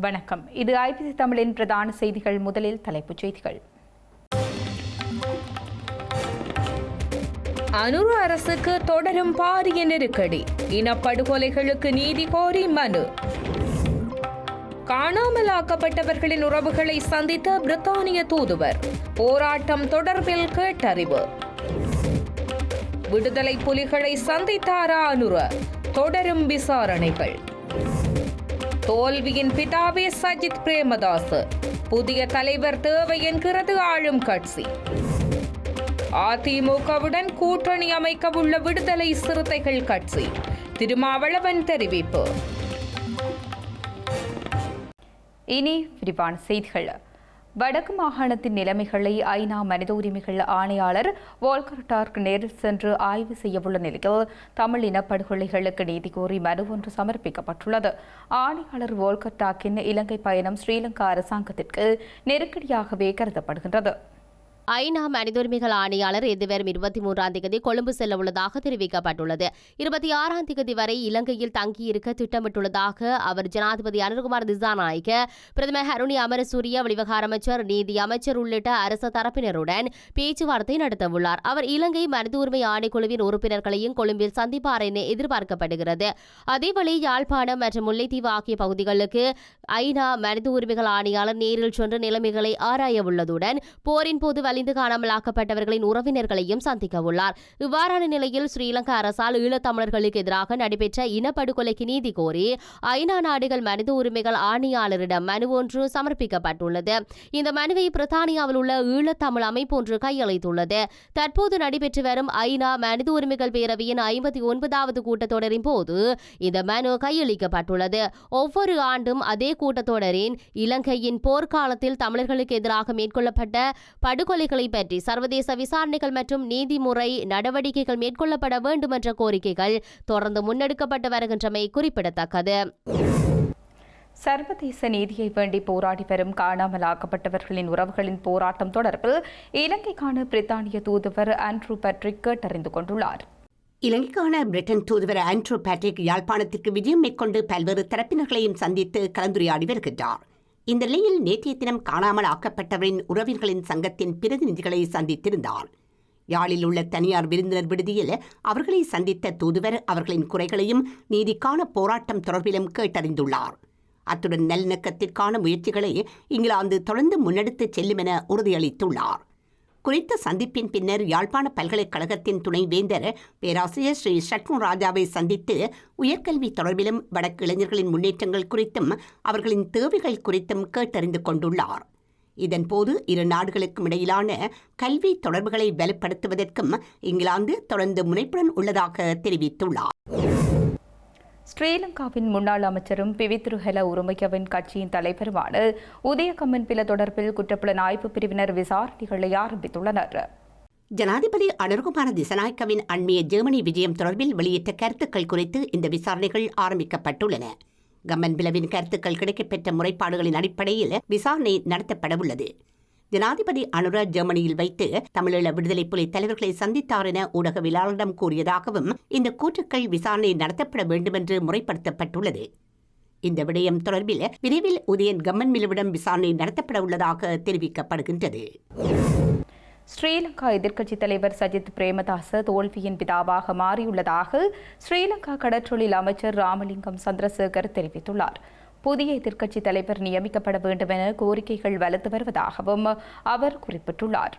வணக்கம். இது ஐபிசி தமிழின் பிரதான செய்திகள். முதலில் தலைப்புச் செய்திகள். அனுரு அரசுக்கு தொடரும் பாரிய நெருக்கடி. இனப்படுகொலைகளுக்கு நீதி கோரி மனு. காணாமலாக்கப்பட்டவர்களின் உறவுகளை சந்தித்த பிரித்தானிய தூதுவர். போராட்டம் தொடர்பில் கேட்டறிவு. விடுதலை புலிகளை சந்தித்தாரா அனுர? தொடரும் விசாரணைகள். தோல்வியின் பிதாவே சஜித் பிரேமதாஸ் புதிய தலைவர் தேவை என்கிறது ஆளும் கட்சி. அதிமுகவுடன் கூட்டணி அமைக்க உள்ள விடுதலை சிறுத்தைகள் கட்சி. திருமாவளவன் தெரிவிப்பு. இனி விரிவான செய்திகள். வடக்கு மாகாணத்தின் நிலைமைகளை ஐநா மனித உரிமைகள் ஆணையாளர் வால்கர் டார்க் நேரில் சென்று ஆய்வு செய்யவுள்ள நிலையில் தமிழ் இனப்படுகொலைகளுக்கு நீதி கோரி மனு ஒன்று சமர்ப்பிக்கப்பட்டுள்ளது. ஆணையாளர் வால்கர் டாக்கின் இலங்கை பயணம் ஸ்ரீலங்கா அரசாங்கத்திற்கு நெருக்கடியாகவே கருதப்படுகின்றது. ஐநா மனித உரிமைகள் ஆணையாளர் எதிர்வரும் இருபத்தி மூன்றாம் தேதி கொழும்பு செல்ல உள்ளதாக தெரிவிக்கப்பட்டுள்ளது. இருபத்தி ஆறாம் தேதி வரை இலங்கையில் தங்கியிருக்க திட்டமிட்டுள்ளதாக அவர் ஜனாதிபதி அனுர்குமார் திசாநாயக்க பிரதமர் ஹருணி அமரசூரிய வெளிவகார அமைச்சர் நீதி அமைச்சர் உள்ளிட்ட அரசு தரப்பினருடன் பேச்சுவார்த்தை நடத்தவுள்ளார். அவர் இலங்கை மனித உரிமை ஆணைக்குழுவின் உறுப்பினர்களையும் கொழும்பில் சந்திப்பார் என எதிர்பார்க்கப்படுகிறது. அதேவேளை யாழ்ப்பாணம் மற்றும் முல்லைத்தீவு ஆகிய பகுதிகளுக்கு ஐநா மனித உரிமைகள் ஆணையாளர் நேரில் சென்று நிலைமைகளை ஆராய உள்ளதுடன் போரின் போது வலிந்து காணாமலாக்கப்பட்டவர்களின் உறவினர்களையும் சந்திக்க உள்ளார். இவ்வாறான நிலையில் ஸ்ரீலங்கா அரசால் ஈழத்தமிழர்களுக்கு எதிராக நடைபெற்ற இனப்படுகொலைக்கு நீதி கோரி ஐநா நாடுகள் மனித உரிமைகள் ஆணையாளரிடம் மனு ஒன்று சமர்ப்பிக்கப்பட்டுள்ளது. இந்த மனுவை பிரித்தானியாவில் உள்ள ஈழத்தமிழ் அமைப்பு ஒன்று கையளித்துள்ளது. தற்போது நடைபெற்று வரும் ஐநா மனித உரிமைகள் பேரவையின் ஐம்பத்தி ஒன்பதாவது கூட்டத்தொடரின் போது இந்த மனு கையளிக்கப்பட்டுள்ளது. ஒவ்வொரு ஆண்டும் அதே கூட்டத்தொடரின் இலங்கையின் போர்க்காலத்தில் தமிழர்களுக்கு எதிராக மேற்கொள்ளப்பட்ட படுகொலை படுகொலைகளை பற்றி சர்வதேச விசாரணைகள் மற்றும் நீதிமுறை நடவடிக்கைகள் மேற்கொள்ளப்பட வேண்டும் என்ற கோரிக்கைகள் தொடர்ந்து முன்னெடுக்கப்பட்டு வருகின்றமை குறிப்பிடத்தக்கது. சர்வதேச நீதியை வேண்டி போராடி வரும் காணாமலாக்கப்பட்டவர்களின் உறவுகளின் போராட்டம் தொடர்பில் இலங்கைக்கான பிரித்தானிய தூதுவர் ஆண்ட்ரூ பேட்ரிக் கேட்டறிந்து கொண்டுள்ளார். இலங்கைக்கான பிரிட்டன் தூதுவர் ஆண்ட்ரூ பேட்ரிக் யாழ்ப்பாணத்திற்கு விஜயம் மேற்கொண்டு பல்வேறு தரப்பினர்களையும் சந்தித்து கலந்துரையாடி வருகின்றார். இந்த நிலையில் நேற்றைய தினம் காணாமல் ஆக்கப்பட்டவரின் உறவினர்களின் சங்கத்தின் பிரதிநிதிகளை சந்தித்திருந்தார். யாழில் உள்ள தனியார் விருந்தினர் விடுதியில் அவர்களை சந்தித்த தூதுவர் அவர்களின் குறைகளையும் நீதிக்கான போராட்டம் தொடர்பிலும் கேட்டறிந்துள்ளார். அத்துடன் நல்லிணக்கத்திற்கான முயற்சிகளை இங்கிலாந்து தொடர்ந்து முன்னெடுத்துச் செல்லும் என உறுதியளித்துள்ளார். குறித்த சந்திப்பின் பின்னர் யாழ்ப்பாண பல்கலைக்கழகத்தின் துணைவேந்தர் பேராசிரியர் ஸ்ரீ ஷட்மு ராஜாவை சந்தித்து உயர்கல்வி தொடர்பிலும் வடக்கு இளைஞர்களின் முன்னேற்றங்கள் குறித்தும் அவர்களின் தேவைகள் குறித்தும் கேட்டறிந்து கொண்டுள்ளார். இதன்போது இரு நாடுகளுக்கும் இடையிலான கல்வி தொடர்புகளை வலுப்படுத்துவதற்கும் இங்கிலாந்து தொடர்ந்து முனைப்புடன் உள்ளதாக தெரிவித்துள்ளார். ஸ்ரீலங்காவின் முன்னாள் அமைச்சரும் பிவித்ருஹெல உரிமையவின் கட்சியின் தலைவருமான உதயகம்மன் பில தொடர்பில் குற்றப்புலனாய்வு பிரிவினர் விசாரணைகளை ஆரம்பித்துள்ளனர். ஜனாதிபதி அனுர்குமார திசநாயக்கவின் அண்மைய ஜெர்மனி விஜயம் தொடர்பில் வெளியிட்ட கருத்துக்கள் குறித்து இந்த விசாரணைகள் ஆரம்பிக்கப்பட்டுள்ளன. கம்மன் பிளவின் கருத்துக்கள் கிடைக்கப்பெற்ற முறைப்பாடுகளின் அடிப்படையில் விசாரணை நடத்தப்படவுள்ளது. ஜனாதிபதி அனுர ஜெர்மனியில் வைத்து தமிழீழ விடுதலை புலி தலைவர்களை சந்தித்தார் என ஊடகவியலாளரிடம் கூறியதாகவும் இந்த கூற்றுக்கள் விசாரணை நடத்தப்பட வேண்டும் என்று முறைப்படுத்தப்பட்டுள்ளது. இந்த விடயம் தொடர்பில் விரைவில் உதயன் கம்மன் மிலவிடம் விசாரணை நடத்தப்பட உள்ளதாக தெரிவிக்கப்படுகின்றது. ஸ்ரீலங்கா எதிர்க்கட்சித் தலைவர் சஜித் பிரேமதாச தோல்வியின் பிதாவாக மாறியுள்ளதாக ஸ்ரீலங்கா கடற்றொழில் அமைச்சர் ராமலிங்கம் சந்திரசேகர் தெரிவித்துள்ளார். புதிய எதிர்க்கட்சித் தலைவர் நியமிக்கப்பட வேண்டும் என கோரிக்கைகள் வலுத்து வருவதாகவும் அவர் குறிப்பிட்டுள்ளார்.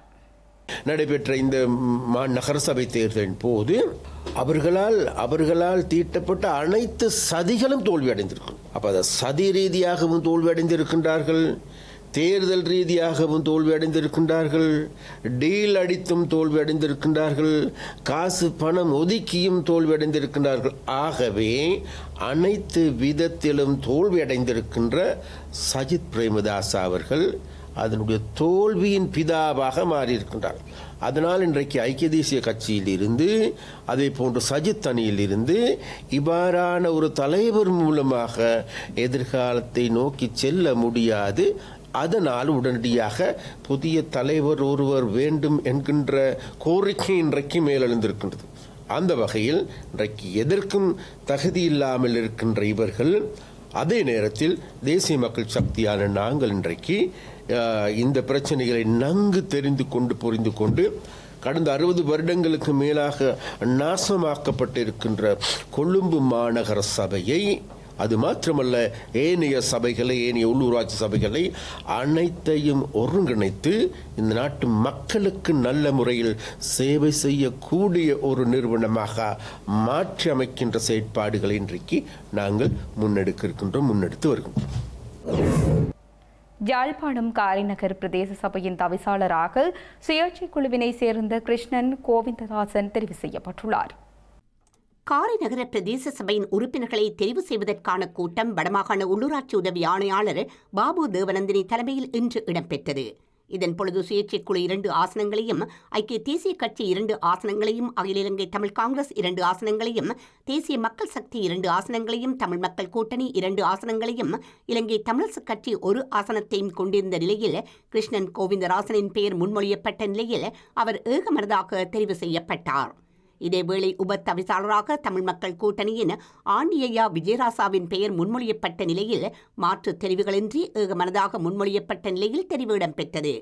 நடைபெற்ற இந்த மா- நகரசபை தேர்தலின் போது அவர்களால் அவர்களால் தீட்டப்பட்ட அனைத்து சதிகளும் தோல்வி அடைந்திருக்கும் அப்ப அது சதி ரீதியாகவும் தோல்வியடைந்திருக்கின்றார்கள். தேர்தல் ரீதியாகவும் தோல்வி அடைந்திருக்கின்றார்கள் டீல் அடித்தும் தோல்வி அடைந்திருக்கின்றார்கள் காசு பணம் ஒதுக்கியும் தோல்வி அடைந்திருக்கின்றார்கள் ஆகவே அனைத்து விதத்திலும் தோல்வி அடைந்திருக்கின்ற சஜித் பிரேமதாஸ் அவர்கள் அதனுடைய தோல்வியின் பிதாவாக மாறியிருக்கின்றார். அதனால் இன்றைக்கு ஐக்கிய தேசிய கட்சியில் இருந்து அதே போன்று சஜித் அணியில் இருந்து இவ்வாறான ஒரு தலைவர் மூலமாக எதிர்காலத்தை நோக்கி செல்ல முடியாது அதனால் உடனடியாக புதிய தலைவர் ஒருவர் வேண்டும் என்கின்ற கோரிக்கை இன்றைக்கு மேலெழுந்திருக்கின்றது. அந்த வகையில் இன்றைக்கு எதற்கும் தகுதி இல்லாமல் இருக்கின்ற இவர்கள் அதே நேரத்தில் தேசிய மக்கள் சக்தியான நாங்கள் இன்றைக்கு இந்த பிரச்சனைகளை நன்கு தெரிந்து கொண்டு புரிந்து கொண்டு கடந்த அறுபது வருடங்களுக்கு மேலாக நாசமாக்கப்பட்டிருக்கின்ற கொழும்பு மாநகர சபையை அது மாத்திரமல்ல ஏனைய சபைகளை ஏனைய உள்ளூராட்சி சபைகளை அனைத்தையும் ஒருங்கிணைத்து இந்த நாட்டு மக்களுக்கு நல்ல முறையில் சேவை செய்யக்கூடிய ஒரு நிறுவனமாக மாற்றி அமைக்கின்ற செயற்பாடுகளை இன்றைக்கு நாங்கள் முன்னெடுக்க இருக்கின்றோம் முன்னெடுத்து வருகின்றோம். யாழ்ப்பாணம் காரிநகர் பிரதேச சபையின் தவிசாளராக சுயாட்சி குழுவினை சேர்ந்த கிருஷ்ணன் கோவிந்ததாசன் தெரிவு செய்யப்பட்டுள்ளார். காரைநகர பிரதேச சபையின் உறுப்பினர்களை தெரிவு செய்வதற்கான கூட்டம் வடமாகாண உள்ளூராட்சி உதவி ஆணையாளர் பாபு தேவநந்தினி தலைமையில் இன்று இடம்பெற்றது. இதன் பொழுது சுயேட்சை குழு இரண்டு ஆசனங்களையும் ஐக்கிய தேசிய கட்சி இரண்டு ஆசனங்களையும் அகில இலங்கை தமிழ் காங்கிரஸ் இரண்டு ஆசனங்களையும் தேசிய மக்கள் சக்தி இரண்டு ஆசனங்களையும் தமிழ் மக்கள் கூட்டணி இரண்டு ஆசனங்களையும் இலங்கை தமிழரசுக் கட்சி ஒரு ஆசனத்தையும் கொண்டிருந்த நிலையில் கிருஷ்ணன் கோவிந்தராசனின் பெயர் முன்மொழியப்பட்ட நிலையில் அவர் ஏகமனதாக தெரிவு செய்யப்பட்டார். இதேவேளை உப தவிசாளராக தமிழ் மக்கள் கூட்டணியின் ஆண்டியையா விஜயராசாவின் பெயர் முன்மொழியப்பட்ட நிலையில் மாற்றுத் தெரிவுகளின்றி ஏகமனதாக முன்மொழியப்பட்ட நிலையில் தெரிவு இடம்பெற்றது.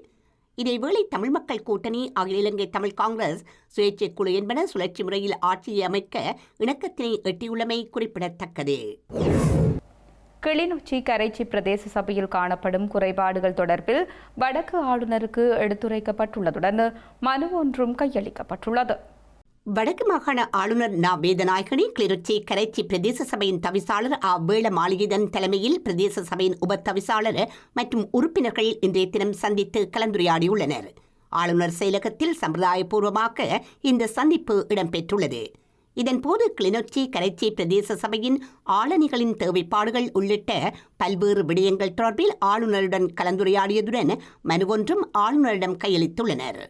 இதேவேளை தமிழ் மக்கள் கூட்டணி அகில இலங்கை தமிழ் காங்கிரஸ் சுயேட்சை குழு என்பன சுழற்சி முறையில் ஆட்சியை அமைக்க இணக்கத்தினை எட்டியுள்ளமை குறிப்பிடத்தக்கது. கிளிநொச்சி கரைச்சி பிரதேச சபையில் காணப்படும் குறைபாடுகள் தொடர்பில் வடக்கு ஆளுநருக்கு எடுத்துரைக்கப்பட்டுள்ளதுடன் மனு ஒன்றும் கையளிக்கப்பட்டுள்ளது. வடக்கு மாகாண ஆளுநர் நா. வேதநாயகனி கிளிநொச்சி கரைச்சி பிரதேச சபையின் தவிசாளர் ஆ. வேள மாளிகைதன் தலைமையில் பிரதேச சபையின் உப தவிசாளர் மற்றும் உறுப்பினர்கள் இன்றைய தினம் சந்தித்து கலந்துரையாடியுள்ளனர். ஆளுநர் செயலகத்தில் சம்பிரதாயபூர்வமாக இந்த சந்திப்பு இடம்பெற்றுள்ளது. இதன்போது கிளிநொச்சி கரைச்சி பிரதேச சபையின் ஆளணிகளின் தேவைப்பாடுகள் உள்ளிட்ட பல்வேறு விடயங்கள் தொடர்பில் ஆளுநருடன் கலந்துரையாடியதுடன் மனு ஒன்றும் ஆளுநரிடம் கையளித்துள்ளனர்.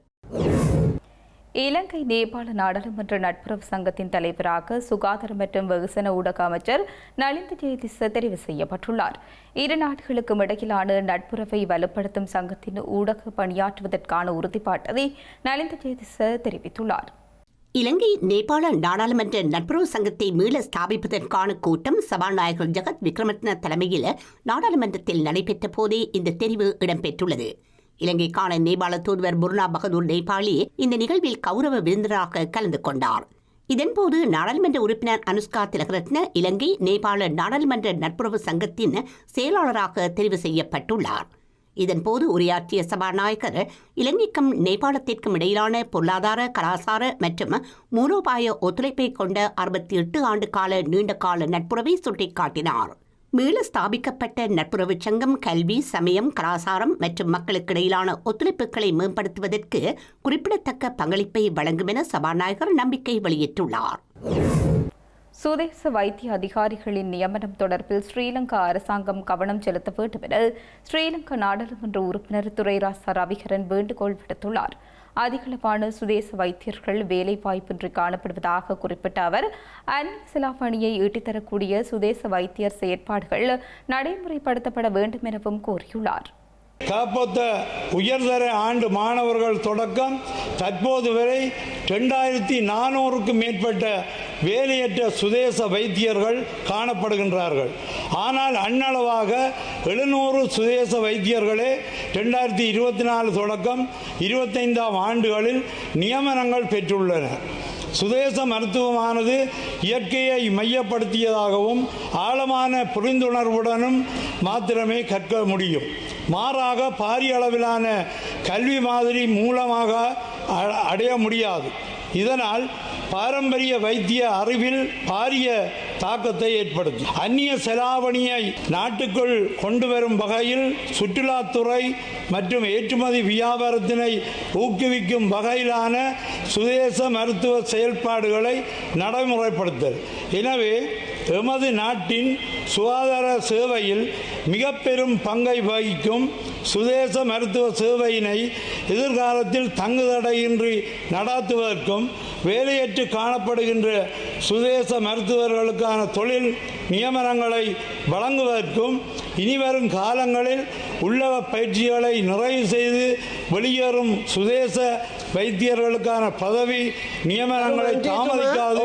இலங்கை நேபாள நாடாளுமன்ற நட்புறவு சங்கத்தின் தலைவராக சுகாதார மற்றும் வெகுசன ஊடக அமைச்சர் நலிந்த ஜெயதிச தெரிவு செய்யப்பட்டுள்ளார். இரு நாடுகளுக்கும் இடையிலான நட்புறவை வலுப்படுத்தும் சங்கத்தின் ஊடக பணியாற்றுவதற்கான உறுதிப்பாட்டை நலிந்த ஜெயதிச தெரிவித்துள்ளார். இலங்கை நேபாள நாடாளுமன்ற நட்புறவு சங்கத்தை மீள ஸ்தாபிப்பதற்கான கூட்டம் சபாநாயகர் ஜெகத் விக்ரமத்ன தலைமையில் நாடாளுமன்றத்தில் நடைபெற்ற போதே இந்த தெரிவு இடம்பெற்றுள்ளது. இலங்கைக்கான நேபாள தூதுவர் முர்னா பகதூர் நேபாளி இந்த நிகழ்வில் கௌரவ விருந்தினராக கலந்து கொண்டார். இதன்போது நாடாளுமன்ற உறுப்பினர் அனுஷ்கா திலகரத்ன இலங்கை நேபாள நாடாளுமன்ற நட்புறவு சங்கத்தின் செயலாளராக தெரிவு செய்யப்பட்டுள்ளார். இதன்போது உரையாற்றிய சபாநாயகர் இலங்கைக்கும் நேபாளத்திற்கும் இடையிலான பொருளாதார கலாசார மற்றும் மூலோபாய ஒத்துழைப்பை கொண்ட அறுபத்தி எட்டு ஆண்டு கால நீண்ட கால நட்புறவை சுட்டிக்காட்டினார். மீள ஸ்தாபிக்கப்பட்ட நட்புறவு சங்கம் கல்வி சமயம் கலாசாரம் மற்றும் மக்களுக்கிடையிலான ஒத்துழைப்புகளை மேம்படுத்துவதற்கு குறிப்பிடத்தக்க பங்களிப்பை வழங்கும் என சபாநாயகர் நம்பிக்கை வெளியிட்டுள்ளார். சுதேச வைத்திய அதிகாரிகளின் நியமனம் தொடர்பில் ஸ்ரீலங்கா அரசாங்கம் கவனம் செலுத்த வேண்டும் என ஸ்ரீலங்கா நாடாளுமன்ற உறுப்பினர் துரைராசா ரவிகரன் வேண்டுகோள் விடுத்துள்ளார். அதிகளவான சுதேச வைத்தியர்கள் வேலைவாய்ப்பின்றி காணப்படுவதாக குறிப்பிட்ட அவர் அந்நிய செலாவணியை ஈட்டித்தரக்கூடிய சுதேச வைத்தியர் செயற்பாடுகள் நடைமுறைப்படுத்தப்பட வேண்டும் எனவும் கோரியுள்ளார் காப்பத்த உயர்தர ஆண்டு மாணவர்கள் தொடக்கம். தற்போது வரை ரெண்டாயிரத்தி நானூறுக்கும் மேற்பட்ட வேலையற்ற சுதேச வைத்தியர்கள் காணப்படுகின்றார்கள். ஆனால் அண்ணளவாக எழுநூறு சுதேச வைத்தியர்களே ரெண்டாயிரத்தி இருபத்தி நாலு தொடக்கம் இருபத்தைந்தாம் ஆண்டுகளில் நியமனங்கள் பெற்றுள்ளனர் சுதேச மருத்துவமானது இயற்கையை மையப்படுத்தியதாகவும் ஆழமான புரிந்துணர்வுடனும் மாத்திரமே கற்க முடியும். மாறாக பாரிய அளவிலான கல்வி மாதிரி மூலமாக அ- அடைய முடியாது. இதனால் பாரம்பரிய வைத்திய அறிவில் பாரிய தாக்கத்தை ஏற்படுத்தும் அந்நிய செலாவணியை நாட்டுக்குள் கொண்டு வரும் வகையில் சுற்றுலாத்துறை மற்றும் ஏற்றுமதி வியாபாரத்தினை ஊக்குவிக்கும் வகையிலான சுதேச மருத்துவ செயல்பாடுகளை நடைமுறைப்படுத்தல். எனவே எமது நாட்டின் சுகாதார சேவையில் மிக பெரும் பங்கை வகிக்கும் சுதேச மருத்துவ சேவையினை எதிர்காலத்தில் தங்குதடையின்றி நடாத்துவதற்கும் வேலையற்று காணப்படுகின்ற சுதேச மருத்துவர்களுக்கான தொழில் நியமனங்களை வழங்குவதற்கும் இனிவரும் காலங்களில் உள்ளவ பயிற்சிகளை நிறைவு செய்து வெளியேறும் சுதேச வைத்தியர்களுக்கான பதவி நியமனங்களை தாமதிக்காது.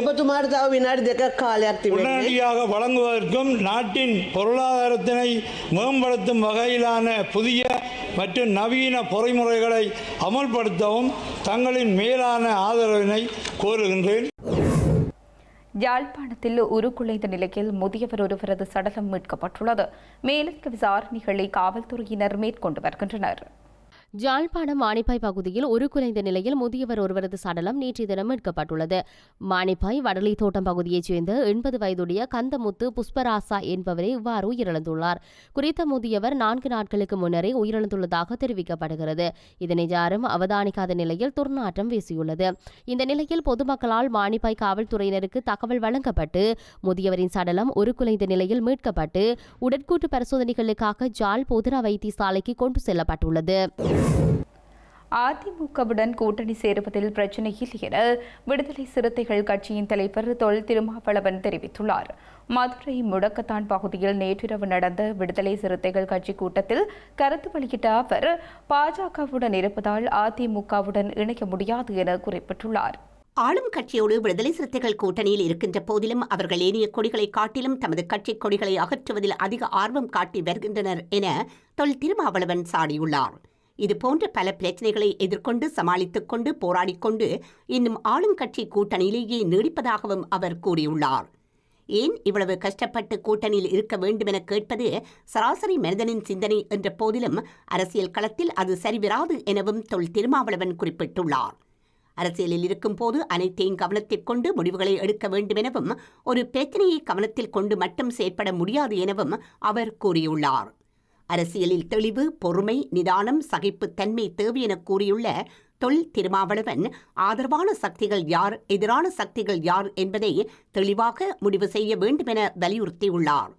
உடனடியாக வழங்குவதற்கும் நாட்டின் பொருளாதாரத்தினை மேம்படுத்தும் வகையிலான புதிய மற்றும் நவீன பொறைமுறைகளை அமல்படுத்தவும் தங்களின் மேலான ஆதரவினை கோருகின்றேன். யாழ்ப்பாணத்தில் உருக்குலைந்த நிலையில் முதியவர் ஒருவரது சடலம் மீட்கப்பட்டுள்ளது. மேலதிக விசாரணைகளை காவல்துறையினர் மேற்கொண்டு வருகின்றனர். ஜாழ்ப்பாணம் மானிப்பாய் பகுதியில் ஒரு குலைந்த நிலையில் முதியவர் ஒருவரது சடலம் நேற்றைய தினம் மீட்கப்பட்டுள்ளது. மானிப்பாய் வடலி தோட்டம் பகுதியைச் சேர்ந்த எண்பது வயதுடைய கந்தமுத்து புஷ்பராசா என்பவரே இவ்வாறு உயிரிழந்துள்ளார். குறித்த முதியவர் நான்கு நாட்களுக்கு முன்னரே உயிரிழந்துள்ளதாக தெரிவிக்கப்படுகிறது. இதனை யாரும் அவதானிக்காத நிலையில் துர்நாற்றம் வீசியுள்ளது. இந்த நிலையில் பொதுமக்களால் மானிப்பாய் காவல்துறையினருக்கு தகவல் வழங்கப்பட்டு முதியவரின் சடலம் ஒரு குலைந்த நிலையில் மீட்கப்பட்டு உடற்கூட்டு பரிசோதனைகளுக்காக ஜாழ் பொதுரா வைத்தியசாலைக்கு கொண்டு செல்லப்பட்டுள்ளது. அதிமுகவுடன் கூட்டணி சேருவதில் பிரச்சினை இல்லை என விடுதலை சிறுத்தைகள் கட்சியின் தலைவர் தொல் திருமாவளவன் தெரிவித்துள்ளார். மதுரை முடக்கத்தான் பகுதியில் நேற்றிரவு நடந்த விடுதலை சிறுத்தைகள் கட்சி கூட்டத்தில் கருத்து வெளியிட்ட அவர் பாஜகவுடன் இருப்பதால் அதிமுகவுடன் இணைக்க முடியாது என குறிப்பிட்டுள்ளார். ஆளும் கட்சியோடு விடுதலை சிறுத்தைகள் கூட்டணியில் இருக்கின்ற போதிலும் அவர்கள் ஏனைய கொடிகளை காட்டிலும் தமது கட்சி கொடிகளை அகற்றுவதில் அதிக ஆர்வம் காட்டி வருகின்றனர் என தொல் திருமாவளவன் சாடியுள்ளார். இதுபோன்ற பல பிரச்சனைகளை எதிர்கொண்டு சமாளித்துக் கொண்டு போராடிக் கொண்டு இன்னும் ஆளும் கட்சி கூட்டணியிலேயே நீடிப்பதாகவும் அவர் கூறியுள்ளார். ஏன் இவ்வளவு கஷ்டப்பட்டு கூட்டணியில் இருக்க வேண்டுமென கேட்பது சராசரி மனிதனின் சிந்தனை என்ற போதிலும் அரசியல் களத்தில் அது சரிவராது எனவும் தொல் திருமாவளவன் குறிப்பிட்டுள்ளார். அரசியலில் இருக்கும்போது அனைத்தையும் கவனத்தில் கொண்டு முடிவுகளை எடுக்க வேண்டுமெனவும் ஒரு பிரச்சனையை கவனத்தில் கொண்டு மட்டும் செயற்பட முடியாது எனவும் அவர் கூறியுள்ளார். அரசியலில் தெளிவு பொறுமை நிதானம் சகிப்புத்தன்மை தேவை என கூறியுள்ள தொல் திருமாவளவன் ஆதரவான சக்திகள் யார் எதிரான சக்திகள் யார் என்பதை தெளிவாக முடிவு செய்ய வேண்டுமென வலியுறுத்தியுள்ளார்.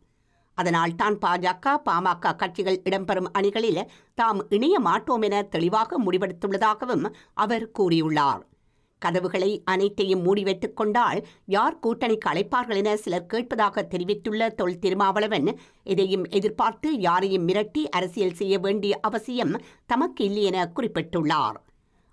அதனால் தான் பாஜக பாமக கட்சிகள் இடம்பெறும் அணிகளில் தாம் இணைய மாட்டோம் என தெளிவாக முடிவெடுத்துள்ளதாகவும் அவர் கூறியுள்ளார். கதவுகளை அனைத்தையும் மூடி வைத்துக் கொண்டால் யார் கூட்டணிக்கு அழைப்பார்கள் என சிலர் கேட்பதாக தெரிவித்துள்ள தொல் திருமாவளவன் இதையும் எதிர்பார்த்து யாரையும் மிரட்டி அரசியல் செய்ய வேண்டிய அவசியம் தமக்கு இல்லை என குறிப்பிட்டுள்ளார்.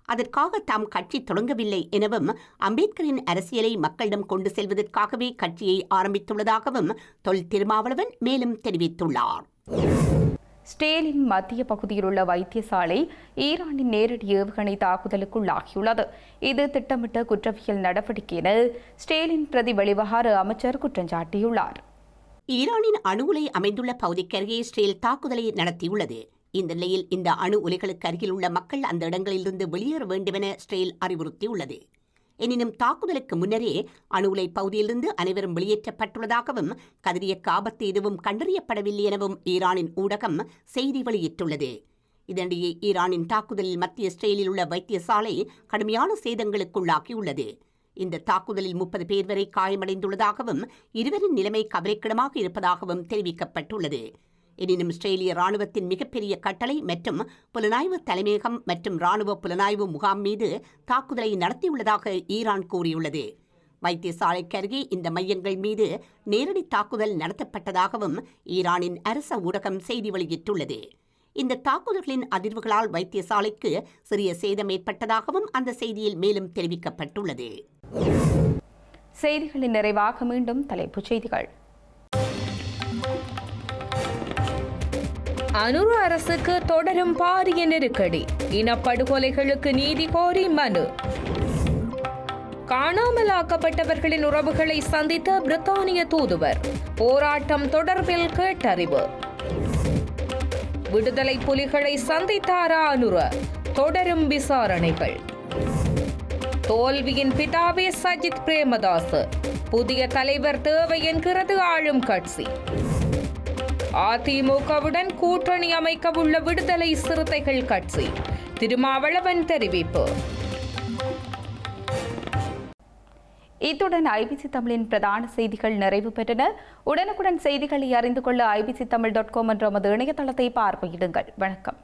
அதற்காக தாம் கட்சி தொடங்கவில்லை எனவும் அம்பேத்கரின் அரசியலை மக்களிடம் கொண்டு செல்வதற்காகவே கட்சியை ஆரம்பித்துள்ளதாகவும் தொல் திருமாவளவன் மேலும் தெரிவித்துள்ளார். ஸ்டேலின் மத்திய பகுதியில் உள்ள வைத்தியசாலை ஈரானின் நேரடி ஏவுகணை தாக்குதலுக்குள்ளாகியுள்ளது. இது திட்டமிட்ட குற்றவியல் நடவடிக்கை என ஸ்டேலின் பிரதி வெளிவகார அமைச்சர் குற்றம் சாட்டியுள்ளார். ஈரானின் அணு உலை அமைந்துள்ள பகுதிக்கு அருகே இஸ்ரேல் தாக்குதலை நடத்தியுள்ளது. இந்த நிலையில் இந்த அணு உலைகளுக்கு அருகில் உள்ள மக்கள் அந்த இடங்களிலிருந்து வெளியேற வேண்டுமென இஸ்ரேல் அறிவுறுத்தியுள்ளது. எனினும் தாக்குதலுக்கு முன்னரே அணு உலை பகுதியிலிருந்து அனைவரும் வெளியேற்றப்பட்டுள்ளதாகவும் கதிரியக்க ஆபத்து எதுவும் கண்டறியப்படவில்லை எனவும் ஈரானின் ஊடகம் செய்தி வெளியிட்டுள்ளது. இதனிடையே ஈரானின் தாக்குதலில் மத்திய இஸ்ரேலில் உள்ள வைத்தியசாலை கடுமையான சேதங்களுக்குள்ளாகியுள்ளது. இந்த தாக்குதலில் முப்பது பேர் வரை காயமடைந்துள்ளதாகவும் இருவரின் நிலைமை கவலைக்கிடமாக இருப்பதாகவும் தெரிவிக்கப்பட்டுள்ளது. எனினும் இஸ்ரேலிய ராணுவத்தின் மிகப்பெரிய கட்டளை மற்றும் புலனாய்வு தலைமையகம் மற்றும் ராணுவ புலனாய்வு முகாம் மீது தாக்குதலை நடத்தியுள்ளதாக ஈரான் கூறியுள்ளது. வைத்தியசாலைக்கு அருகே இந்த மையங்கள் மீது நேரடி தாக்குதல் நடத்தப்பட்டதாகவும் ஈரானின் அரச ஊடகம் செய்தி வெளியிட்டுள்ளது. இந்த தாக்குதல்களின் அதிர்வுகளால் வைத்தியசாலைக்கு சிறிய சேதம் ஏற்பட்டதாகவும் அந்த செய்தியில் மேலும் தெரிவிக்கப்பட்டுள்ளது. செய்திகளின் நிறைவாக மீண்டும் தலைப்புச் செய்திகள். அனுரு அரசுக்கு தொடரும் பாரிய நெருக்கடி. இனப்படுகொலைகளுக்கு நீதி கோரி மனு. காணாமலாக்கப்பட்டவர்களின் உறவுகளை சந்தித்த பிரித்தானிய தூதுவர். போராட்டம் தொடர்பில் கேட்டறிவு. விடுதலை புலிகளை சந்தித்தாரா அனுர? தொடரும் விசாரணைகள். தோல்வியின் பிதாவே சஜித் பிரேமதாஸ் புதிய தலைவர் தேவை என்கிறது ஆளும் கட்சி. அதிமுகவுடன் கூட்டணி அமைக்கவுள்ள விடுதலை சிறுத்தைகள் கட்சி. திருமாவளவன் தெரிவிப்பு. இத்துடன் ஐபிசி தமிழின் பிரதான செய்திகள் நிறைவு பெற்றன. உடனுக்குடன் செய்திகளை அறிந்து கொள்ள ஐபிசி தமிழ் டாட் காம் என்ற நமது இணையதளத்தை பார்வையிடுங்கள். வணக்கம்.